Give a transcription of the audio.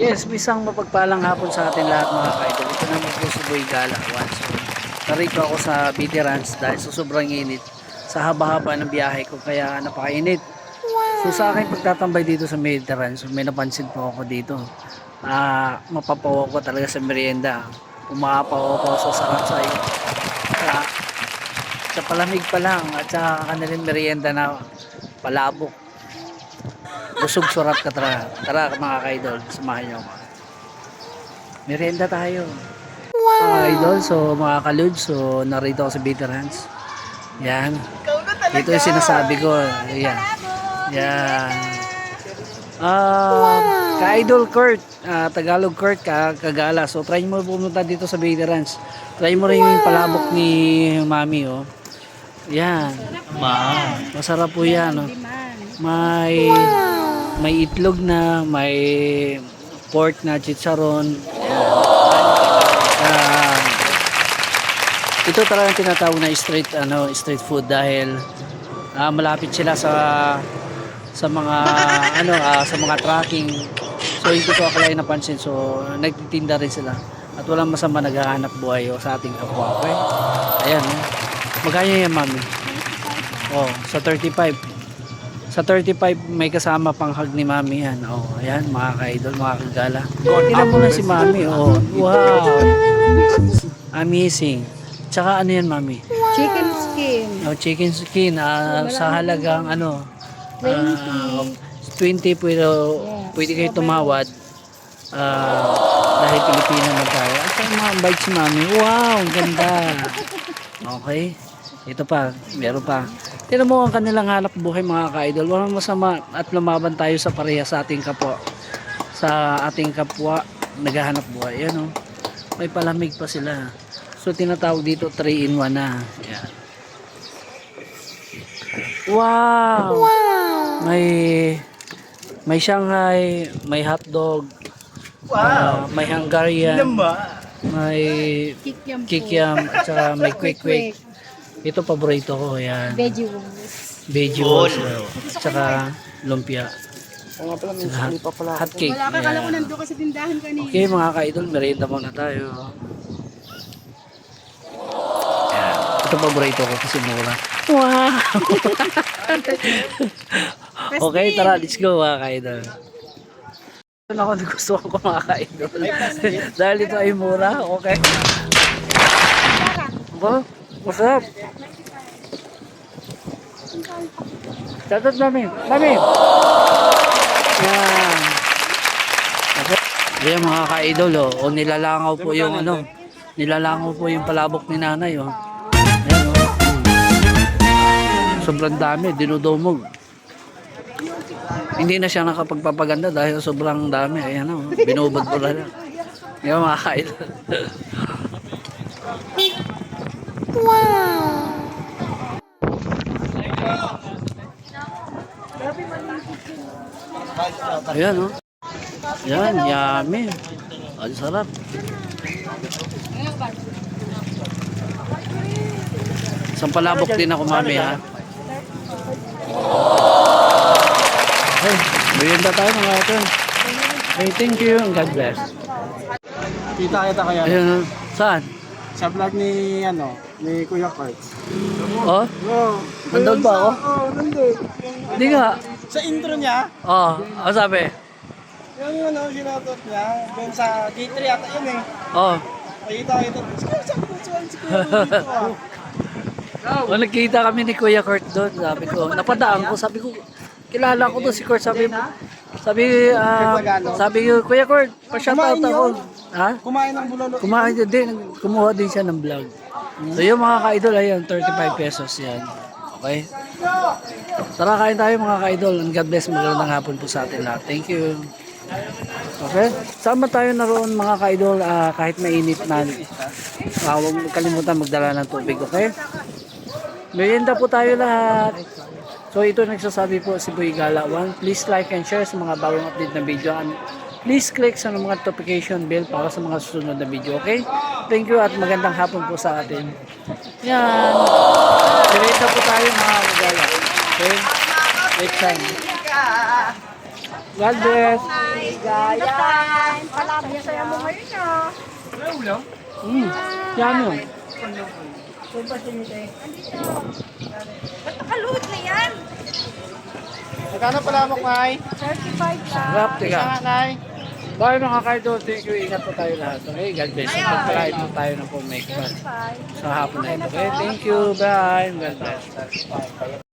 Yes, isang mapagpalang hapon sa atin lahat mga kaidol. Ito naman po si Boy Gala. Once. So, narito ako sa veterans dahil sa sobrang init. Sa haba-haba ng biyahe ko kaya napakainit. So sa akin pagtatambay dito sa veterans, may napansin po ako dito. Ah, mapapawa ko talaga sa merienda. Umapaw ako sa sarapsay. Sa, sa palamig pa lang at sa kanilang merienda na palabok. Busog surat ka tara. Tara mga kaidol, samahan niyo ako. Merienda tayo. Mga idol, so mga kalud, so narito ako sa veterans. Yan. Ito yung sinasabi ko. Yan. Yan. Ah, ka-idol Kurt, ah, Tagalog Kurt, ka kagala. So try mo pumunta dito sa veterans. Try mo rin yung palabok ni Mami, oh. Yan. Ma. Masarap po yan, oh. May may itlog na, may pork na chicharon. Ah, ito talagang tinatawag na street ano, street food dahil ah, malapit sila sa sa mga ano ah, sa mga tracking. So hindi ko akalain napansin. So nagtitinda rin sila. At walang masama naghahanap buhay o sa ating kapwa. Okay? Ayan. Oh. Magkano yan, mami? Oh, sa 35. Sa 35 may kasama pang hug ni Mami yan. Oh, ayan mga ka-idol, mga kagala. Tingnan mo na si Mami. Oh, wow. Amazing. Tsaka ano yan, Mami? Chicken skin. Oh, chicken skin ah, sa halagang ano? 20. ah, 20 pero pwede kayo tumawad. Ah, dahil Pilipino naman tayo. At saka mga bite si Mami. Wow, ang ganda. Okay. Ito pa, meron pa. Tignan mo ang kanilang hanap buhay mga ka-idol. Walang masama at lumaban tayo sa pareha sa ating kapwa. Sa ating kapwa, naghahanap buhay. Yan oh. May palamig pa sila. So tinatawag dito 3 in 1 na. Yan. Wow! May may Shanghai, may hotdog, ah, may Hungarian, may Kikiam kikiam, at saka may quick quick. Ito paborito ko, yan. Veggie rolls. Veggie rolls, at saka lumpia. Kaya pala, may Saka sali pa pala. hot cake. Wala ka, kala ko nandun ka sa tindahan kanina. Okay mga ka-idol, merienda muna tayo. Yan. Ito paborito ko kasi mura. Wow! okay, tara, let's go mga ka-idol. Ano ako nagustuhan ko mga ka-idol. Dahil ito ay mura, okay. Ba? Masarap. Tatot namin. Mami. Yan. Okay. Ayan mga ka-idol oh. O nilalangaw po yung ano. Nilalangaw po yung palabok ni nanay oh. Ayan oh. Sobrang dami, dinudumog. Hindi na siya nakapagpapaganda dahil sobrang dami. Ayan oh. Binubad na lang. Ayan mga ka-idol. Ayan oh. Yan, yummy. Ang sarap. Isang palabok din ako mami ha. Hey, merienda tayo mga ito. Hey, thank you and God bless. Kita kita kaya Ayan, oh. saan? sa vlog ni ano, ni Kuya Kurt. Oh, Oo. Nandun ba ako? Oo, nandun. hindi nga. Sa intro niya, Oh, ano sabi? yung ano, sinatot niya, doon sa G3 yata yun eh. Oh, Nakita kita. Siguro sabi ko, saan si Kuya Kurt dito ah. oh nagkita kami ni Kuya Kurt doon. Sabi ko, napadaan ko. Sabi ko, kilala ko to si Kurt. Sabi, sabi, ah, sabi ko, Kuya Kurt, pa-shoutout ako. Ha? Kumain ng bulalo. Kumain din, din, kumuha din siya ng vlog. So yung mga ka-idol, ayun, 35 pesos yan. Okay? Tara, kain tayo mga ka-idol. And God bless, magandang hapon po sa atin lahat. Thank you. Okay? Sama tayo naroon mga ka-idol ah, kahit mainit na. Uh, huwag kalimutan magdala ng tubig, okay? Merienda po tayo lahat. So ito nagsasabi po si Boy Gala 1. Please like and share sa mga bagong update na video. And please click sa mga notification bell para sa mga susunod na video. Okay? Thank you at magandang hapon po sa atin. Yan. Merienda po tayo mga Gala. Okay? Time. God bless. Gaya. Saya-saya mo ngayon ah. Mm. Yan yun. Nakaluhod na yan. Magkano pala mo, Nay? 35 lang. Isa tiga. nga, Nay. Bye mga kaidol, thank you. Ingat po tayo lahat. Okay, God bless. Pagpalain po tayo ng pumake sa hapon na ito. Okay, thank you. Bye. God bless.